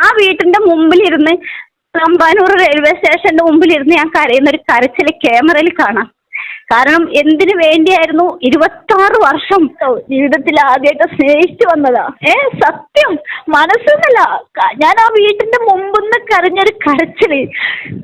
ആ വീട്ടിന്റെ മുമ്പിലിരുന്ന് തമ്പാനൂർ റെയിൽവേ സ്റ്റേഷന്റെ മുമ്പിലിരുന്ന് ഞാൻ കരയുന്ന ഒരു കരച്ചിൽ ക്യാമറയിൽ കാണാം. കാരണം എന്തിനു വേണ്ടിയായിരുന്നു ഇരുപത്തി ആറ് വർഷം ജീവിതത്തിൽ ആദ്യമായിട്ട് സ്നേഹിച്ചു വന്നതാ. ഏ സത്യം. മനസ്സൊന്നല്ല. ഞാൻ ആ വീട്ടിന്റെ മുമ്പിന്ന് കരഞ്ഞൊരു കരച്ചിൽ.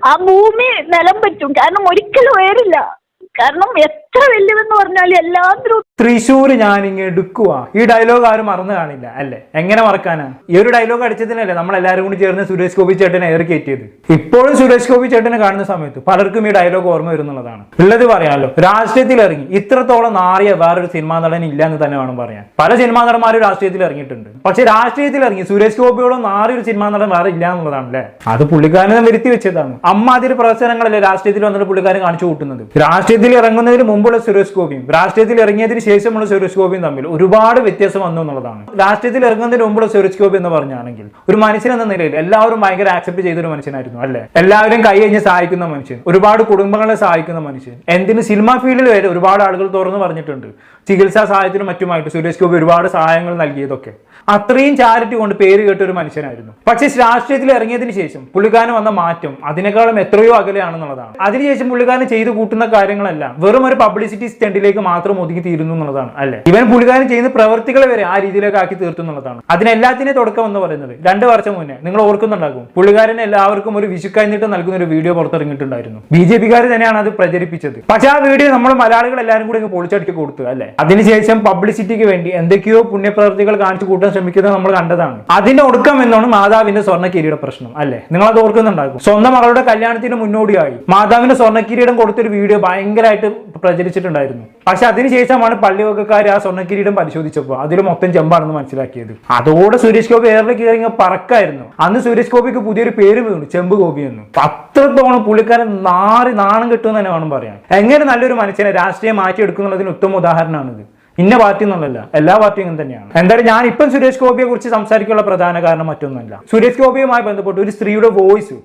ആ ഭൂമി നിലം പറ്റും. കാരണം ഒരിക്കലും ഉയരില്ല. കാരണം എത്ര വെല്ലുവെന്ന് പറഞ്ഞാൽ എല്ലാത്തിനും തൃശ്ശൂർ ഞാനിങ്ങ് എടുക്കുക ഈ ഡയലോഗ് ആരും മറന്നു കാണില്ല അല്ലേ? എങ്ങനെ മറക്കാനാ? ഈ ഒരു ഡയലോഗ് അടിച്ചതിനല്ലേ നമ്മൾ എല്ലാവരും കൂടി ചേർന്ന് സുരേഷ് ഗോപി ചേട്ടനെ ഏറി കയറ്റിയത്? ഇപ്പോഴും സുരേഷ് ഗോപി ചേട്ടനെ കാണുന്ന സമയത്ത് പലർക്കും ഈ ഡയലോഗ് ഓർമ്മ വരുന്നുള്ളതാണ്. ഉള്ളത് പറയാമല്ലോ രാഷ്ട്രീയത്തിൽ ഇറങ്ങി. ഇത്രത്തോളം നാറിയ വേറൊരു സിനിമാ നടൻ ഇല്ല എന്ന് തന്നെ വേണം പറയാൻ. പല സിനിമാ നടന്മാരും രാഷ്ട്രീയത്തിൽ ഇറങ്ങിയിട്ടുണ്ട്. പക്ഷെ രാഷ്ട്രീയത്തിൽ ഇറങ്ങി സുരേഷ് ഗോപിയോളം നാറിയ ഒരു സിനിമാ നടൻ വേറെ ഇല്ല എന്നുള്ളതാണ് അല്ലേ? അത് പുള്ളിക്കാരനെ വരുത്തി വെച്ചതാണ്. അമ്മാതിരി പ്രവർത്തനങ്ങളല്ലേ രാഷ്ട്രീയത്തിൽ വന്നിട്ട് പുള്ളിക്കാരൻ കാണിച്ചു കൂട്ടുന്നത്? രാഷ്ട്രീയത്തിൽ ഇറങ്ങുന്നതിന് മുമ്പുള്ള സുരേഷ് ഗോപിയും രാഷ്ട്രീയത്തിൽ ഇറങ്ങിയതിന് ശേഷമുള്ള സുരേഷ് ഗോപിയും തമ്മിൽ ഒരുപാട് വ്യത്യാസം വന്നു എന്നുള്ളതാണ്. രാഷ്ട്രീയത്തിൽ ഇറങ്ങുന്നതിന് മുമ്പുള്ള സുരേഷ് ഗോപി എന്ന് പറഞ്ഞാണെങ്കിൽ ഒരു മനുഷ്യൻ എന്ന നിലയിൽ എല്ലാവരും ഭയങ്കര ആക്സെപ്റ്റ് ചെയ്ത ഒരു മനുഷ്യനായിരുന്നു അല്ലെ? എല്ലാവരും കൈ കഴിഞ്ഞ് സഹായിക്കുന്ന മനുഷ്യൻ ഒരുപാട് കുടുംബങ്ങളെ സഹായിക്കുന്ന മനുഷ്യൻ. എന്തിന് സിനിമാ ഫീൽഡിൽ വരെ ഒരുപാട് ആളുകൾ തുറന്നു പറഞ്ഞിട്ടുണ്ട് ചികിത്സാ സഹായത്തിനും മറ്റുമായിട്ട് സുരേഷ് ഗോപി ഒരുപാട് സഹായങ്ങൾ നൽകിയതൊക്കെ. അത്രയും ചാരിറ്റി കൊണ്ട് പേര് കേട്ട ഒരു മനുഷ്യനായിരുന്നു. പക്ഷേ രാഷ്ട്രീയത്തിൽ ഇറങ്ങിയതിന് ശേഷം പുള്ളിക്കാരൻ വന്ന മാറ്റം അതിനേക്കാളും എത്രയോ അകലെയാണെന്നുള്ളതാണ്. അതിനുശേഷം പുള്ളിക്കാരൻ ചെയ്തു കൂട്ടുന്ന കാര്യങ്ങളെല്ലാം വെറും ഒരു പബ്ലിസിറ്റി സ്റ്റണ്ടിലേക്ക് മാത്രം ഒതുങ്ങി തീരുന്നു എന്നുള്ളതാണ് അല്ലെ? ഇവൻ പുള്ളിക്കാരൻ ചെയ്യുന്ന പ്രവർത്തികളെ വരെ ആ രീതിയിലേക്ക് ആക്കി തീർത്തു എന്നുള്ളതാണ്. അതിനെല്ലാത്തിനെ തുടക്കം എന്ന് പറയുന്നത് രണ്ട് വർഷം മുന്നേ നിങ്ങൾ ഓർക്കുന്നുണ്ടാകും പുള്ളിക്കാരൻ എല്ലാവർക്കും ഒരു വിശുക്കഴിഞ്ഞിട്ട് നൽകുന്ന ഒരു വീഡിയോ പുറത്തിറങ്ങിയിട്ടുണ്ടായിരുന്നു. ബി ജെ പിക്കാർ തന്നെയാണ് അത് പ്രചരിപ്പിച്ചത്. പക്ഷെ ആ വീഡിയോ നമ്മൾ മലയാളികൾ എല്ലാവരും കൂടി അങ്ങ് പൊളിച്ചടിക്ക് കൊടുത്തു അല്ലെ? അതിനുശേഷം പബ്ലിസിറ്റിക്ക് വേണ്ടി എന്തൊക്കെയോ പുണ്യപ്രവർത്തികൾ കാണിച്ചു കൂട്ടാൻ ശ്രമിക്കുന്നത് നമ്മൾ കണ്ടതാണ്. അതിന്റെ ഒടുക്കം എന്നാണ് മാതാവിന്റെ സ്വർണക്കിരിയുടെ പ്രശ്നം അല്ലെ? നിങ്ങൾ അത് ഓർക്കുന്നുണ്ടാകും. സ്വന്തം മകളുടെ കല്യാണത്തിന് മുന്നോടിയായി. മാതാവിന്റെ സ്വർണക്കിരീടം കൊടുത്തൊരു വീഡിയോ ഭയങ്കരമായിട്ട് പ്രചരിച്ചിട്ടുണ്ടായിരുന്നു. പക്ഷെ അതിനുശേഷമാണ് പള്ളിവകക്കാർ ആ സ്വർണക്കിരീടം പരിശോധിച്ചപ്പോൾ അതിൽ മൊത്തം ചെമ്പാണെന്ന് മനസ്സിലാക്കിയത്. അതോടെ സുരേഷ് ഗോപി ഏറെ കയറി പറക്കായിരുന്നു. അന്ന് സുരേഷ് ഗോപിക്ക് പുതിയൊരു പേര് വീണു ചെമ്പ് ഗോപി എന്ന്. അത്രത്തോളം പുള്ളിക്കാരൻ നാറി നാണം കിട്ടുമെന്ന് തന്നെ വേണം പറയാൻ. എങ്ങനെ നല്ലൊരു മനുഷ്യനെ രാഷ്ട്രീയം മാറ്റിയെടുക്കുന്നുള്ളതിന് ഉത്തമ ഉദാഹരണമാണിത്. ഇന്ന പാർട്ടി എന്നുള്ളല്ല എല്ലാ പാർട്ടിയും ഇങ്ങനെ തന്നെയാണ്. എന്തായാലും ഞാൻ ഇപ്പം സുരേഷ് ഗോപിയെ കുറിച്ച് സംസാരിക്കാനുള്ള പ്രധാന കാരണം മറ്റൊന്നുമല്ല. സുരേഷ് ഗോപിയുമായി ബന്ധപ്പെട്ട് ഒരു സ്ത്രീയുടെ വോയിസ്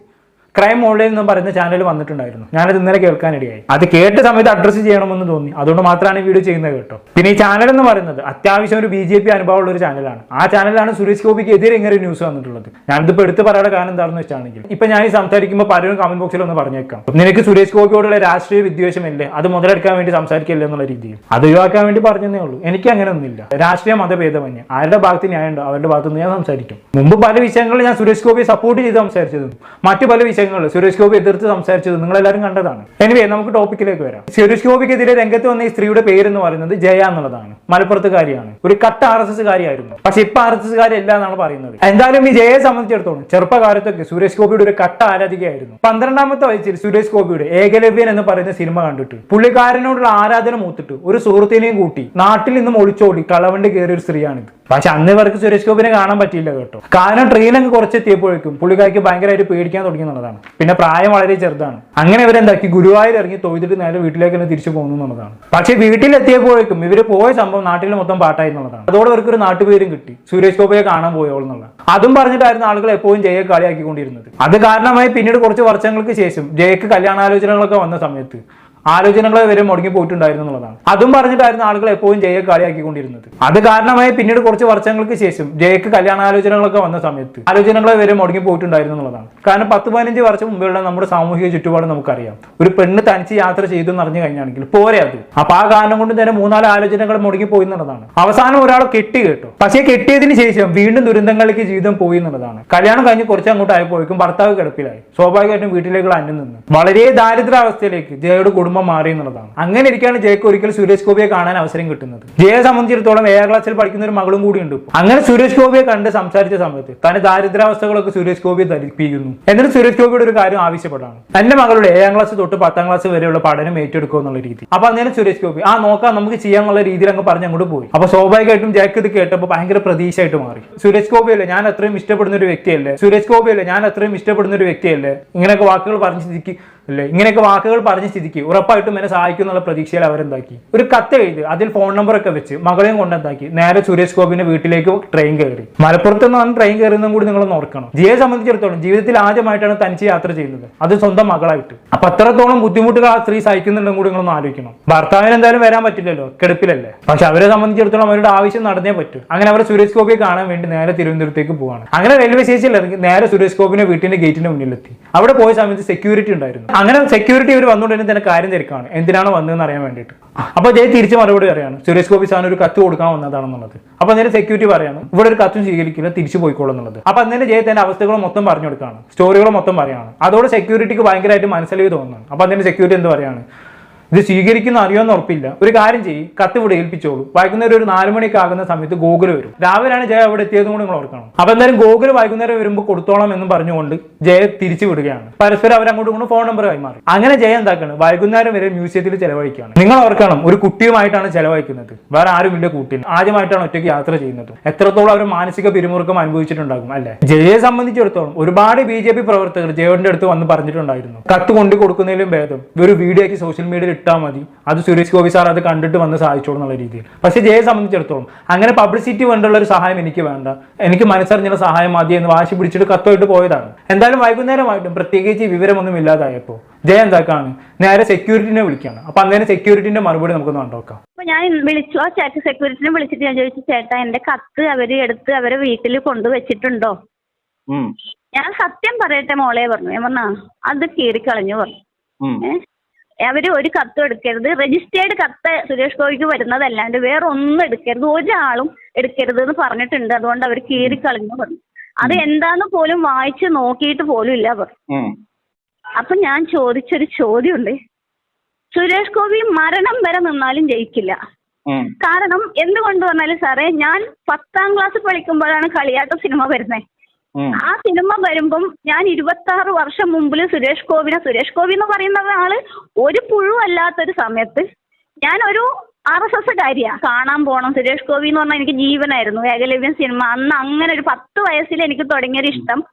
ക്രൈം ഓൺലൈൻ എന്ന് പറയുന്ന ചാനൽ വന്നിട്ടുണ്ടായിരുന്നു. ഞാനത് ഇന്നലെ കേൾക്കാനിടയായി അത് കേട്ട സമയത്ത് അഡ്രസ്സ് ചെയ്യണമെന്ന് തോന്നി. അതുകൊണ്ട് മാത്രമാണ് ഈ വീഡിയോ ചെയ്യുന്നത് കേട്ടോ. പിന്നെ ഈ ചാനൽ എന്ന് പറയുന്നത് അത്യാവശ്യം ഒരു ബി ജെ പി അനുഭവമുള്ള ഒരു ചാനലാണ് ആ ചാനലാണ് സുരേഷ് ഗോപിക്ക് എതിരെ ഇങ്ങനെ ഒരു ന്യൂസ് വന്നിട്ടുള്ളത്. ഞാനിതിപ്പോൾ എടുത്ത് പറയാനുള്ള കാരണം എന്താണെന്ന് വെച്ചാണെങ്കിൽ ഇപ്പൊ ഞാൻ ഈ സംസാരിക്കുമ്പോൾ പലരും കമന്റ് ബോക്സിൽ ഒന്ന് പറഞ്ഞേക്കാം. നിനക്ക് സുരേഷ് ഗോപിയോടുള്ള രാഷ്ട്രീയ വിദ്വേഷമില്ലേ? അത് മുതലെടുക്കാൻ വേണ്ടി സംസാരിക്കില്ല എന്നുള്ള രീതിയിൽ. അത് ഒഴിവാക്കാൻ വേണ്ടി പറഞ്ഞതേ ഉള്ളൂ. എനിക്ക് അങ്ങനെ ഒന്നുമില്ല. രാഷ്ട്രീയ മതഭേദമന്യേ. ആരുടെ ഭാഗത്ത് ന്യായമുണ്ടോ? അവരുടെ ഭാഗത്ത് നിന്ന് ഞാൻ സംസാരിക്കും. മുമ്പ് പല വിഷയങ്ങളിൽ ഞാൻ സുരേഷ് ഗോപിയെ സപ്പോർട്ട് ചെയ്ത് സംസാരിച്ചതും മറ്റു പല വിഷയങ്ങളിൽ സുരേഷ് ഗോപി എതിർത്ത് സംസാരിച്ചത് നിങ്ങൾ എല്ലാവരും കണ്ടതാണ്. എനിവേ നമുക്ക് ടോപ്പിക്കിലേക്ക് വരാം. സുരേഷ് ഗോപിക്കെതിരെ രംഗത്ത് വന്ന ഈ സ്ത്രീയുടെ പേര് എന്ന് പറയുന്നത് ജയ എന്നുള്ളതാണ്. മലപ്പുറത്തുകാരിയാണ്. ഒരു കട്ട ആർ എസ് എസ് കാരിയായിരുന്നു പക്ഷെ ഇപ്പൊ ആർ എസ് എസ് കാരിയല്ല എന്നാണ് പറയുന്നത്. എന്തായാലും ഈ ജയയെ സംബന്ധിച്ചിടത്തോളം ചെറുപ്പകാലത്തൊക്കെ സുരേഷ് ഗോപിയുടെ ഒരു കട്ട ആരാധികയായിരുന്നു. പന്ത്രണ്ടാമത്തെ വയസ്സിൽ സുരേഷ് ഗോപിയുടെ ഏകലവ്യൻ എന്ന് പറയുന്ന സിനിമ കണ്ടിട്ട് പുള്ളിക്കാരനോടുള്ള ആരാധന മൂത്തിട്ട് ഒരു സുഹൃത്തിനെയും കൂട്ടി നാട്ടിൽ നിന്നും ഒളിച്ചോടി കളവണ്ടി കയറിയ ഒരു സ്ത്രീയാണിത്. പക്ഷെ അന്ന് ഇവർക്ക് സുരേഷ് ഗോപിനെ കാണാൻ പറ്റിയില്ല കേട്ടോ. കാരണം ട്രെയിൻ അങ്ങ് കുറച്ചെത്തിയപ്പോഴേക്കും പുള്ളിക്കാർക്ക് ഭയങ്കരമായിട്ട് പേടിക്കാൻ തുടങ്ങി എന്നുള്ളതാണ്. പിന്നെ പ്രായം വളരെ ചെറുതാണ്. അങ്ങനെ ഇവരെന്താക്കി? ഗുരുവായൂർ ഇറങ്ങി തൊയ്തിട്ട് നേരെ വീട്ടിലേക്ക് തന്നെ തിരിച്ചു പോകുന്നു എന്നുള്ളതാണ്. പക്ഷെ വീട്ടിലെത്തിയപ്പോഴേക്കും ഇവർ പോയ സംഭവം നാട്ടിൽ മൊത്തം പാട്ടായി എന്നുള്ളതാണ്. അതോടെ ഇവർക്ക് ഒരു നാട്ടുപേരും കിട്ടി. സുരേഷ് ഗോപിയെ കാണാൻ പോയോളെന്നുള്ള അതും പറഞ്ഞിട്ടായിരുന്നു ആളുകൾ എപ്പോഴും ജയെ കളിയാക്കിക്കൊണ്ടിരുന്നത്. അത് കാരണമായി പിന്നീട് കുറച്ച് വർഷങ്ങൾക്ക് ശേഷം ജയക്ക് കല്യാണാലോചനകളൊക്കെ വന്ന സമയത്ത് ആലോചനകൾ വരെ മുടങ്ങി പോയിട്ടുണ്ടായിരുന്നു എന്നുള്ളതാണ്. അതും പറഞ്ഞിട്ടായിരുന്നു ആളുകൾ എപ്പോഴും ജയെ കളിയാക്കിക്കൊണ്ടിരുന്നത്. അത് കാരണമായി പിന്നീട് കുറച്ച് വർഷങ്ങൾക്ക് ശേഷം ജയക്ക് കല്യാണാലോചനകളൊക്കെ വന്ന സമയത്ത് ആലോചനകൾ വരെ മുടങ്ങി പോയിട്ടുണ്ടായിരുന്നു എന്നുള്ളതാണ്. കാരണം പത്ത് പതിനഞ്ച് വർഷം മുമ്പുള്ള നമ്മുടെ സാമൂഹിക ചുറ്റുപാട് നമുക്കറിയാം. ഒരു പെണ്ണ് തനിച്ച് യാത്ര ചെയ്തു എന്ന് അറിഞ്ഞു കഴിഞ്ഞാണെങ്കിൽ പോരെ അത്. അപ്പൊ ആ കാരണം കൊണ്ട് തന്നെ മൂന്നാൽ ആലോചനകൾ മുടങ്ങി പോയി എന്നുള്ളതാണ്. അവസാനം ഒരാൾ കെട്ടി കേട്ടോ. പക്ഷേ കെട്ടിയതിന് ശേഷം വീണ്ടും ദുരന്തങ്ങളിലേക്ക് ജീവിതം പോയി എന്നുള്ളതാണ്. കല്യാണം കഴിഞ്ഞ് കുറച്ച് അങ്ങോട്ട് ആയപ്പോഴേക്കും ഭർത്താവ് കിടപ്പിലായി. സ്വാഭാവികമായിട്ടും വീട്ടിലേക്കുള്ള അന്യം നിന്ന്. വളരെ ദാരിദ്ര്യാവസ്ഥയിലേക്ക് ജയയുടെ കുടുംബം മാറി എന്നുള്ളതാണ്. അങ്ങനെ ഇരിക്കാണ് ജയക്ക് ഒരിക്കൽ സുരേഷ് ഗോപിയെ കാണാൻ അവസരം കിട്ടുന്നത്. ജയയെ സംബന്ധിച്ചിടത്തോളം ഏഴാം ക്ലാസ്സിൽ പഠിക്കുന്ന ഒരു മകളും കൂടി ഉണ്ട് അങ്ങനെ സുരേഷ് ഗോപിയെ കണ്ട് സംസാരിച്ച സമയത്ത് തന്റെ ദാരിദ്രാവസ്ഥകളൊക്കെ സുരേഷ് ഗോപിയെ ധരിപ്പിക്കുന്നു. എന്നിട്ട് സുരേഷ് ഗോപിയുടെ ഒരു കാര്യം ആവശ്യപ്പെടാണ്. തന്റെ മകളുടെ ഏഴാം ക്ലാസ് തൊട്ട് പത്താം ക്ലാസ് വരെയുള്ള പഠനം ഏറ്റെടുക്കുക എന്നുള്ള രീതി. അപ്പൊ അന്നേരം സുരേഷ് ഗോപി ആ നോക്കാം നമുക്ക് ചെയ്യാന്നുള്ള രീതിയിൽ അങ്ങ് പറഞ്ഞ് അങ്ങോട്ട് പോയി. അപ്പൊ സ്വാഭാവികമായിട്ടും ജയക്ക് ഇത് കേട്ടപ്പോൾ ഭയങ്കര പ്രതീക്ഷയായിട്ട് മാറി. സുരേഷ് ഗോപിയല്ലേ ഞാൻ അത്രയും ഇഷ്ടപ്പെടുന്ന ഒരു വ്യക്തിയല്ലേ? സുരേഷ് ഗോപിയല്ലേ ഞാൻ അത്രയും ഇഷ്ടപ്പെടുന്ന ഒരു വ്യക്തിയല്ലേ? ഇങ്ങനെയൊക്കെ വാക്കുകൾ പറഞ്ഞ് അല്ലേ? ഇങ്ങനെയൊക്കെ വാക്കുകൾ പറഞ്ഞ സ്ഥിതിക്ക് ഉറപ്പായിട്ടും എന്നെ സഹായിക്കും എന്നുള്ള പ്രതീക്ഷയിൽ അവരെന്താക്കി? ഒരു കത്ത് എഴുതി അതിൽ ഫോൺ നമ്പർ ഒക്കെ വെച്ച് മകളെയും കൊണ്ടെന്താക്കി? നേരെ സുരേഷ് ഗോപിന്റെ വീട്ടിലേക്ക് ട്രെയിൻ കയറി. മലപ്പുറത്ത് നിന്നാണ് ട്രെയിൻ കയറുന്നതും കൂടി നിങ്ങൾ ഓർക്കണം. ജിയെ സംബന്ധിച്ചിടത്തോളം ജീവിതത്തിൽ ആദ്യമായിട്ടാണ് തനിച്ച് യാത്ര ചെയ്യുന്നത്. അത് സ്വന്തം മകളായിട്ട്. അപ്പൊ അത്രത്തോളം ബുദ്ധിമുട്ടുകൾ ആ സ്ത്രീ സഹിക്കുന്നുണ്ടെന്നും കൂടി നിങ്ങളൊന്ന് ആലോചിക്കണം. ഭർത്താവിന് എന്തായാലും വരാൻ പറ്റില്ലല്ലോ? കിടപ്പിലല്ലേ? പക്ഷെ അവരെ സംബന്ധിച്ചിടത്തോളം അവരുടെ ആവശ്യം നടന്നേ പറ്റൂ. അങ്ങനെ അവർ സുരേഷ് ഗോപിയെ കാണാൻ വേണ്ടി നേരെ തിരുവനന്തപുരത്തേക്ക് പോവാണ്. അങ്ങനെ റെയിൽവേ സ്റ്റേഷനിൽ ഇറങ്ങി നേരെ സുരേഷ് ഗോപിന്റെ വീട്ടിന്റെ ഗേറ്റിന്റെ മുന്നിലെത്തി. അവിടെ പോയ സമയത്ത് സെക്യൂരിറ്റി ഉണ്ടായിരുന്നു. അങ്ങനെ സെക്യൂരിറ്റി ഇവർ വന്നുകൊണ്ടിരുന്ന തന്നെ കാര്യം തിരക്കാണ്. എന്തിനാണ് വന്നതെന്ന് അറിയാൻ വേണ്ടിയിട്ട്. അപ്പൊ ജയ് തിരിച്ച് മറുപടി പറയാണ് സുരേഷ് ഗോപി സാറിന് ഒരു കത്ത് കൊടുക്കാൻ വന്നതാണെന്നുള്ളത്. അപ്പൊ അന്നേരം സെക്യൂരിറ്റി പറയാണ് ഇവിടെ ഒരു കത്തും സ്വീകരിക്കില്ല തിരിച്ചു പോയിക്കോളും എന്നുള്ളത്. അപ്പൊ അന്നേരം തന്റെ അവസ്ഥകൾ മൊത്തം പറഞ്ഞു കൊടുക്കുകയാണ് സ്റ്റോറികൾ മൊത്തം പറയാണ്. അതോടെ സെക്യൂരിറ്റിക്ക് ഭയങ്കരമായിട്ട് മനസ്സിലായി തോന്നുന്നു അപ്പൊ അന്നേരം സെക്യൂരിറ്റി എന്ത് പറയാണ് ഇത് സ്വീകരിക്കുന്ന അറിയോന്ന് ഉറപ്പില്ല. ഒരു കാര്യം ചെയ്യും കത്ത് ഇവിടെ ഏൽപ്പിച്ചോളൂ. വൈകുന്നേരം ഒരു നാല് മണിക്ക് ആകുന്ന സമയത്ത് ഗോകുൽ വരും. രാവിലെയാണ് ജയ അവിടെ എത്തിയതും കൂടി നിങ്ങൾ ഓർക്കണം. അപ്പൊ എന്തായാലും ഗോകുൽ വൈകുന്നേരം വരുമ്പോൾ കൊടുത്തോളാം എന്നും പറഞ്ഞുകൊണ്ട് ജയ തിരിച്ചു വിടുകയാണ്. പരസ്പരം അവർ അങ്ങോട്ടും ഇങ്ങോട്ടും ഫോൺ നമ്പർ കൈമാറി. അങ്ങനെ ജയ എന്താക്കാണ്? വൈകുന്നേരം വരെ മ്യൂസിയത്തിൽ ചെലവഴിക്കുകയാണ്. നിങ്ങൾ ഓർക്കണം ഒരു കുട്ടിയുമായിട്ടാണ് ചെലവഴിക്കുന്നത്. വേറെ ആരും ഇല്ല കൂട്ടിന്. ആദ്യമായിട്ടാണ് ഒറ്റയ്ക്ക് യാത്ര ചെയ്യുന്നത്. എത്രത്തോളം അവർ മാനസിക പിരിമുറുക്കം അനുഭവിച്ചിട്ടുണ്ടാകും അല്ലെ? ജയയെ സംബന്ധിച്ചിടത്തോളം ഒരുപാട് ബി ജെ പി പ്രവർത്തകർ ജയന്റെ അടുത്ത് വന്ന് പറഞ്ഞിട്ടുണ്ടായിരുന്നു. കത്ത് കൊണ്ടു കൊടുക്കുന്നതിലും ഭേദം ഒരു വീഡിയോയ്ക്ക് സോഷ്യൽ മീഡിയയിൽ ഇട്ടാൽ മതി. അത് സുരേഷ് ഗോപി സാർ അത് കണ്ടിട്ട് വന്ന് സഹായിച്ചോളൂ എന്നുള്ള രീതിയിൽ. പക്ഷേ ജയയെ സംബന്ധിച്ചിടത്തോളം അങ്ങനെ പബ്ലിസിറ്റി വേണ്ടുള്ള ഒരു സഹായം എനിക്ക് വേണ്ട. എനിക്ക് മനസ്സറിഞ്ഞുള്ള സഹായം മതി എന്ന് വാശി പിടിച്ചിട്ട് കത്തുമായിട്ട് പോയതാണ്. എന്തായാലും വൈകുന്നേരമായിട്ടും പ്രത്യേകിച്ച് വിവരമൊന്നും ഇല്ലാതായപ്പോൾ ജയ എന്താക്കാണ്? നേരെ സെക്യൂരിറ്റിനെ വിളിക്കുകയാണ് അപ്പൊ അന്നേരം സെക്യൂരിറ്റിന്റെ മറുപടി നമുക്ക് കണ്ടോക്കാം. അപ്പൊ ഞാൻ വിളിച്ചു. ആ ചേട്ടൻ സെക്യൂരിറ്റിനെ വിളിച്ചിട്ട് ഞാൻ ചോദിച്ചു ചേട്ടാ എന്റെ കത്ത് അവർ എടുത്ത് അവരെ വീട്ടിൽ കൊണ്ടുവച്ചിട്ടുണ്ടോ? ഞാൻ സത്യം പറയട്ടെ മോളെ പറഞ്ഞു. ഞാൻ പറഞ്ഞാ അത് കീറിക്കളഞ്ഞു പറഞ്ഞു. അവർ ഒരു കത്തും എടുക്കരുത്. രജിസ്റ്റേർഡ് കത്ത് സുരേഷ് ഗോപിക്ക് വരുന്നതല്ലാണ്ട് വേറെ ഒന്നും എടുക്കരുത്. ഒരാളും എടുക്കരുത് എന്ന് പറഞ്ഞിട്ടുണ്ട്. അതുകൊണ്ട് അവർ കീറിക്കളഞ്ഞു പറഞ്ഞു അത് എന്താന്ന് പോലും വായിച്ച് നോക്കിയിട്ട് പോലും ഇല്ല പറഞ്ഞു. അപ്പൊ ഞാൻ ചോദിച്ചൊരു ചോദ്യമുണ്ട്. സുരേഷ് ഗോപി മരണം വരെ നിന്നാലും ജയിക്കില്ല. കാരണം എന്തുകൊണ്ട് പറഞ്ഞാലും സാറേ ഞാൻ പത്താം ക്ലാസ് പഠിക്കുമ്പോഴാണ് കളിയാട്ട സിനിമ വരുന്നത്. ആ സിനിമ വരുമ്പം ഞാൻ ഇരുപത്തി ആറ് വർഷം മുമ്പിൽ സുരേഷ് ഗോപിനെ സുരേഷ് ഗോപി എന്ന് പറയുന്ന ആൾ ഒരു പുഴുവല്ലാത്തൊരു സമയത്ത് ഞാൻ ഒരു ആർ എസ് എസ് കാര്യാ. കാണാൻ പോണം. സുരേഷ് ഗോപി എന്ന് പറഞ്ഞാൽ എനിക്ക് ജീവനായിരുന്നു. ഏകലവ്യം സിനിമ. അന്ന് അങ്ങനെ ഒരു പത്ത് വയസ്സിൽ എനിക്ക് തുടങ്ങിയൊരു ഇഷ്ടം.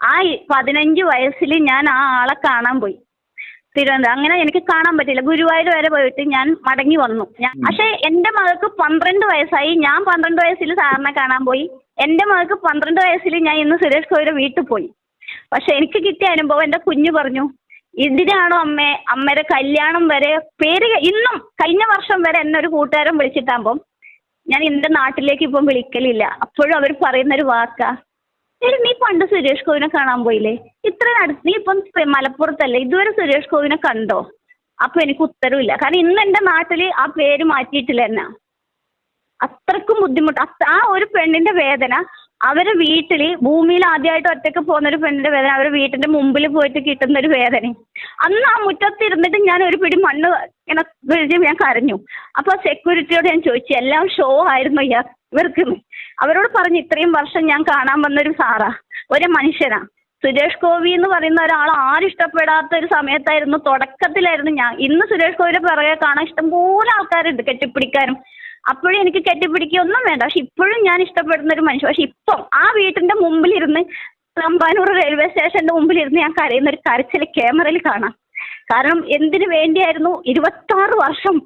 ആ പതിനഞ്ച് വയസ്സിൽ ഞാൻ ആ ആളെ കാണാൻ പോയി. തിരുവനന്തപുരം. അങ്ങനെ എനിക്ക് കാണാൻ പറ്റില്ല. ഗുരുവായൂർ വരെ പോയിട്ട് ഞാൻ മടങ്ങി വന്നു. ഞാൻ പക്ഷെ എന്റെ മകൾക്ക് പന്ത്രണ്ട് വയസ്സായി. ഞാൻ പന്ത്രണ്ട് വയസ്സിൽ സാറിനെ കാണാൻ പോയി. എന്റെ മകൾക്ക് പന്ത്രണ്ട് വയസ്സിൽ ഞാൻ ഇന്ന് സുരേഷ് ഗോപിയുടെ വീട്ടിൽ പോയി. പക്ഷെ എനിക്ക് കിട്ടിയ അനുഭവം എന്റെ കുഞ്ഞു പറഞ്ഞു ഇതിനാണോ അമ്മേ അമ്മയുടെ കല്യാണം വരെ പേര് ഇന്നും കഴിഞ്ഞ വർഷം വരെ എന്നെ ഒരു കൂട്ടുകാരൻ വിളിച്ചിട്ടാകുമ്പം ഞാൻ എന്റെ നാട്ടിലേക്ക് ഇപ്പം വിളിക്കലില്ല. അപ്പോഴും അവർ പറയുന്ന ഒരു വാക്കാ. ശരി നീ പണ്ട് സുരേഷ് ഗോപിനെ കാണാൻ പോയില്ലേ? ഇത്ര അടുത്ത് നീ ഇപ്പം മലപ്പുറത്തല്ലേ? ഇതുവരെ സുരേഷ് ഗോപിനെ കണ്ടോ? അപ്പൊ എനിക്ക് ഉത്തരവില്ല. കാരണം ഇന്ന് എന്റെ നാട്ടിൽ ആ പേര് മാറ്റിയിട്ടില്ല എന്നാ. അത്രക്കും ബുദ്ധിമുട്ട്. ആ ഒരു പെണ്ണിന്റെ വേദന അവരെ വീട്ടിൽ ഭൂമിയിൽ ആദ്യമായിട്ട് ഒറ്റയ്ക്ക് പോകുന്ന ഒരു പെണ്ണിന്റെ വേദന അവരെ വീട്ടിന്റെ മുമ്പിൽ പോയിട്ട് കിട്ടുന്ന ഒരു വേദന. അന്ന് ആ മുറ്റത്ത് ഇരുന്നിട്ട് ഞാൻ ഒരു പിടി മണ്ണ് ഇങ്ങനെ ഞാൻ കരഞ്ഞു. അപ്പൊ സെക്യൂരിറ്റിയോട് ഞാൻ ചോദിച്ചു എല്ലാം ഷോ ആയിരുന്നു ഇയാൾ ഇവർക്ക്? അവരോട് പറഞ്ഞു ഇത്രയും വർഷം ഞാൻ കാണാൻ വന്നൊരു സാറാ ഒരു മനുഷ്യനാ. സുരേഷ് ഗോപി എന്ന് പറയുന്ന ഒരാൾ ആരും ഇഷ്ടപ്പെടാത്ത ഒരു സമയത്തായിരുന്നു തുടക്കത്തിലായിരുന്നു ഞാൻ. ഇന്ന് സുരേഷ് ഗോപിയുടെ പിറകെ കാണാൻ ഇഷ്ടംപോലെ ആൾക്കാരുണ്ട് കെട്ടിപ്പിടിക്കാനും. അപ്പോഴും എനിക്ക് കെട്ടിപ്പിടിക്കൊന്നും വേണ്ട. പക്ഷെ ഇപ്പോഴും ഞാൻ ഇഷ്ടപ്പെടുന്ന ഒരു മനുഷ്യൻ. പക്ഷെ ഇപ്പം ആ വീട്ടിന്റെ മുമ്പിലിരുന്ന് തമ്പാനൂർ റെയിൽവേ സ്റ്റേഷന്റെ മുമ്പിലിരുന്ന് ഞാൻ കരയുന്ന ഒരു കരച്ചിൽ ക്യാമറയിൽ കാണാം. കാരണം എന്തിനു വേണ്ടിയായിരുന്നു ഇരുപത്തി ആറ് വർഷം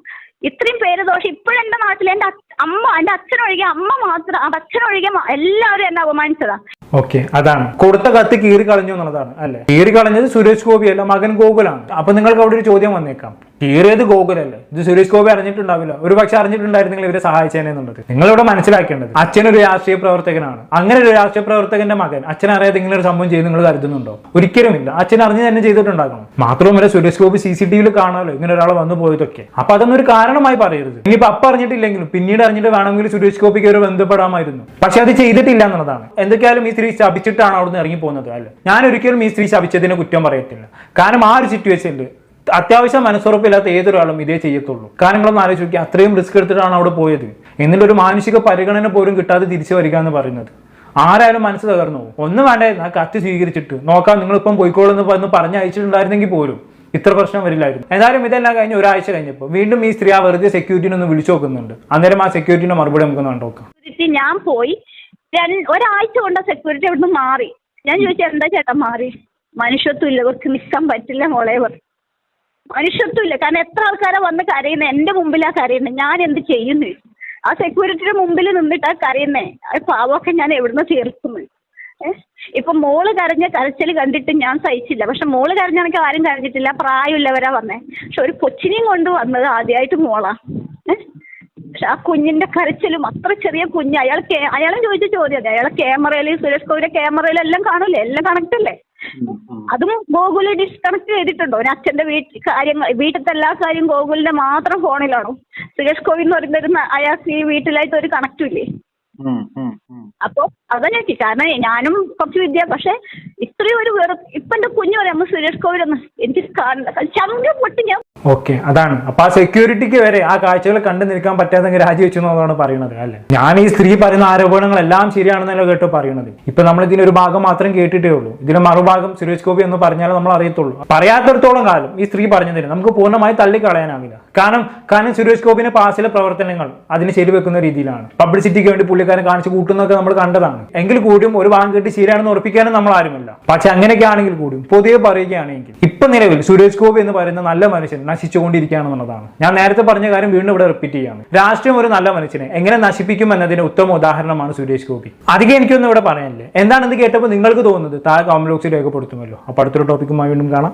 ഇത്രയും പേര് ദോഷം. ഇപ്പോഴും എന്റെ നാട്ടിൽ എന്റെ അമ്മ എന്റെ അച്ഛനൊഴികെ അമ്മ മാത്രം അച്ഛനൊഴികെ എല്ലാവരും എന്നെ അപമാനിച്ചതാ. ഓക്കെ അതാണ്. കൊടുത്ത കത്ത് കീറി കളഞ്ഞു എന്നുള്ളതാണ് അല്ലെ? കീറി കളഞ്ഞത് സുരേഷ് ഗോപി അല്ല മകൻ ഗോകുലാണ്. അപ്പൊ നിങ്ങൾക്ക് അവിടെ ഒരു ചോദ്യം വന്നേക്കാം. കീറിയത് ഗോകുലല്ലേ? ഇത് സുരേഷ് ഗോപി അറിഞ്ഞിട്ടുണ്ടാവില്ല. ഒരു പക്ഷെ അറിഞ്ഞിട്ടുണ്ടായിരുന്നെങ്കിൽ ഇവരെ സഹായിച്ചേനെ എന്നുള്ളത്. നിങ്ങളിവിടെ മനസ്സിലാക്കേണ്ടത് അച്ഛനൊരു രാഷ്ട്രീയ പ്രവർത്തകനാണ്. അങ്ങനെ ഒരു രാഷ്ട്രീയ പ്രവർത്തകന്റെ മകൻ അച്ഛൻ അറിയാതെ ഇങ്ങനെ ഒരു സംഭവം ചെയ്ത് നിങ്ങൾ കരുതുന്നുണ്ടോ? ഒരിക്കലുമില്ല. അച്ഛൻ അറിഞ്ഞ് തന്നെ ചെയ്തിട്ടുണ്ടാകണം. മാത്രവുമല്ല സുരേഷ് ഗോപി സി സി ടിവിയിൽ കാണാമല്ലോ ഇങ്ങനെ ഒരാൾ വന്നു പോയതൊക്കെ. അപ്പൊ അതൊന്നും ഒരു കാരണമായി പറയരുത്. ഇനിയിപ്പോ അപ്പ അറിഞ്ഞിട്ടില്ലെങ്കിലും പിന്നീട് അറിഞ്ഞിട്ട് വേണമെങ്കിൽ സുരേഷ് ഗോപിക്ക് ഒരു ബന്ധപ്പെടാമായിരുന്നു. പക്ഷെ അത് ചെയ്തിട്ടില്ല എന്നുള്ളതാണ്. എന്തൊക്കെയാലും ഈ സ്ത്രീ ശപിച്ചിട്ടാണ് അവിടുന്ന് ഇറങ്ങി പോകുന്നത് അല്ലെ? ഞാൻ ഒരിക്കലും ഈ സ്ത്രീ ശപിച്ചതിനെ കുറ്റം പറയത്തില്ല. കാരണം ആ ഒരു സിറ്റുവേഷനിൽ അത്യാവശ്യം മനസ്സുറപ്പില്ലാത്ത ഏതൊരാളും ഇതേ ചെയ്യത്തുള്ളൂ. കാര്യങ്ങളൊന്നും ആലോചിച്ച് നോക്കി അത്രയും റിസ്ക് എടുത്തിട്ടാണ് അവിടെ പോയത്. എന്നിട്ട് ഒരു മാനുഷിക പരിഗണന പോലും കിട്ടാതെ തിരിച്ചു വരിക എന്ന് പറയുന്നത്. ആരായാലും മനസ്സ് തകർന്നു. ഒന്നും വേണ്ടേ ആ കത്ത് സ്വീകരിച്ചിട്ട് നോക്കാം നിങ്ങളിപ്പം പോയിക്കോളെന്ന് പറഞ്ഞ് പറഞ്ഞയച്ചിട്ടുണ്ടായിരുന്നെങ്കിൽ പോലും ഇത്ര പ്രശ്നം വരില്ലായിരുന്നു. എന്തായാലും ഇതെല്ലാം കഴിഞ്ഞ് ഒരാഴ്ച കഴിഞ്ഞപ്പോൾ വീണ്ടും ഈ സ്ത്രീ ആ വെറുതെ സെക്യൂരിറ്റിനെ ഒന്ന് വിളിച്ചു നോക്കുന്നുണ്ട്. അന്നേരം ആ സെക്യൂരിറ്റിന്റെ മറുപടി നമുക്ക് സെക്യൂരിറ്റി ഞാൻ പോയി. ഒരാഴ്ച കൊണ്ട് സെക്യൂരിറ്റി അവിടുന്ന് മാറി. ഞാൻ ചോദിച്ചു എന്താ ചേട്ടാ മാറി? മനുഷ്യത്വം ഇല്ല ഇവർക്ക് നിൽക്കാൻ പറ്റില്ല മോളെ പറഞ്ഞു. മനുഷ്യത്വം ഇല്ല കാരണം എത്ര ആൾക്കാരെ വന്ന് കരയുന്നത് എന്റെ മുമ്പിലാ കരയുന്നത് ഞാൻ എന്ത് ചെയ്യുന്നു? ആ സെക്യൂരിറ്റിയുടെ മുമ്പിൽ നിന്നിട്ടാ കരയുന്നേ. ആ പാവമൊക്കെ ഞാൻ എവിടുന്ന് തീർക്കുന്നു? ഇപ്പൊ മോൾ കരഞ്ഞ കരച്ചിൽ കണ്ടിട്ട് ഞാൻ സഹിച്ചില്ല. പക്ഷെ മോൾ കരഞ്ഞാണെങ്കിൽ ആരും കരഞ്ഞിട്ടില്ല. പ്രായമുള്ളവരാ വന്നേ. പക്ഷെ ഒരു കൊച്ചിനെയും കൊണ്ട് വന്നത് ആദ്യമായിട്ട് മോളാ. പക്ഷെ ആ കുഞ്ഞിന്റെ കരച്ചിലും അത്ര ചെറിയ കുഞ്ഞ്. അയാൾ അയാളും ചോദിച്ച ചോദ്യം അയാളെ ക്യാമറയിൽ സുരേഷ് ഗോപിയുടെ ക്യാമറയിൽ എല്ലാം കാണൂലേ എല്ലാം കണക്ട് അല്ലേ അതും ഗോകുൽ ഡിസ്കണക്ട് ചെയ്തിട്ടുണ്ടോ? ഒരു അച്ഛന്റെ വീട്ടിൽ കാര്യങ്ങൾ വീട്ടിലത്തെ എല്ലാ കാര്യം ഗോകുലിന്റെ മാത്രം ഫോണിലാണോ? സുരേഷ് ഗോപി എന്ന് പറയുന്ന അയാൾക്ക് ഈ വീട്ടിലായിട്ട് ഒരു കണക്റ്റും ഇല്ലേ. അപ്പൊ അതന്നെ കാരണം ഞാനും കുറച്ച് വിദ്യ പക്ഷെ ഇത്രയും ഒരു വെറു ഇപ്പൊ എന്റെ കുഞ്ഞു പറയാം സുരേഷ് ഒന്ന് എനിക്ക് കാണില്ല ചങ്കം പൊട്ടി ഞാൻ ഓക്കെ അതാണ്. അപ്പൊ ആ സെക്യൂരിറ്റിക്ക് വരെ ആ കാഴ്ചകൾ കണ്ടു നിൽക്കാൻ പറ്റാതെ രാജിവെച്ചു എന്നതാണ് പറയുന്നത് അല്ലെ? ഞാൻ ഈ സ്ത്രീ പറയുന്ന ആരോപണങ്ങളെല്ലാം ശരിയാണെന്നല്ലോ കേട്ടോ പറയുന്നത്. ഇപ്പൊ നമ്മൾ ഇതിന്റെ ഒരു ഭാഗം മാത്രം കേട്ടിട്ടേ ഉള്ളൂ. ഇതിന്റെ മറുഭാഗം സുരേഷ് ഗോപി എന്ന് പറഞ്ഞാൽ നമ്മൾ അറിയത്തുള്ളൂ. പറയാത്തടത്തോളം കാലം ഈ സ്ത്രീ പറഞ്ഞതിന് നമുക്ക് പൂർണമായി തള്ളിക്കളയാനാവില്ല. കാരണം കാരണം സുരേഷ് ഗോപിന്റെ പാസിലെ പ്രവർത്തനങ്ങൾ അതിന് ശരിവെക്കുന്ന രീതിയിലാണ്. പബ്ലിസിറ്റിക്ക് വേണ്ടി പുള്ളിക്കാരൻ കാണിച്ചു കൂട്ടുന്നൊക്കെ നമ്മൾ കണ്ടതാണ്. എങ്കിൽ കൂടിയും ഒരു ഭാഗം കേട്ട് ശരിയാണെന്ന് ഉറപ്പിക്കാനും നമ്മൾ ആരുമില്ല. പക്ഷെ അങ്ങനെയൊക്കെ ആണെങ്കിൽ കൂടിയും പൊതുവെ പറയുകയാണെങ്കിൽ ഇപ്പൊ നിലവിൽ സുരേഷ് ഗോപി എന്ന് പറയുന്ന നല്ല മനുഷ്യൻ നശിച്ചുകൊണ്ടിരിക്കുകയാണെന്നുള്ളതാണ്. ഞാൻ നേരത്തെ പറഞ്ഞ കാര്യം വീണ്ടും ഇവിടെ റിപ്പീറ്റ് ചെയ്യാണ് രാഷ്ട്രീയം ഒരു നല്ല മനുഷ്യനെ എങ്ങനെ നശിപ്പിക്കും എന്നതിന് ഉത്തമ ഉദാഹരണമാണ് സുരേഷ് ഗോപി. അധികം എനിക്കൊന്നും ഇവിടെ പറയാനില്ലേ. എന്താണെന്ന് കേട്ടപ്പോൾ നിങ്ങൾക്ക് തോന്നുന്നത്? താഴെ കോമന്റ് ബോക്സിൽ രേഖപ്പെടുത്തുമല്ലോ. അപ്പോൾ അടുത്തൊരു ടോപ്പിക്കുമായി വീണ്ടും കാണാം.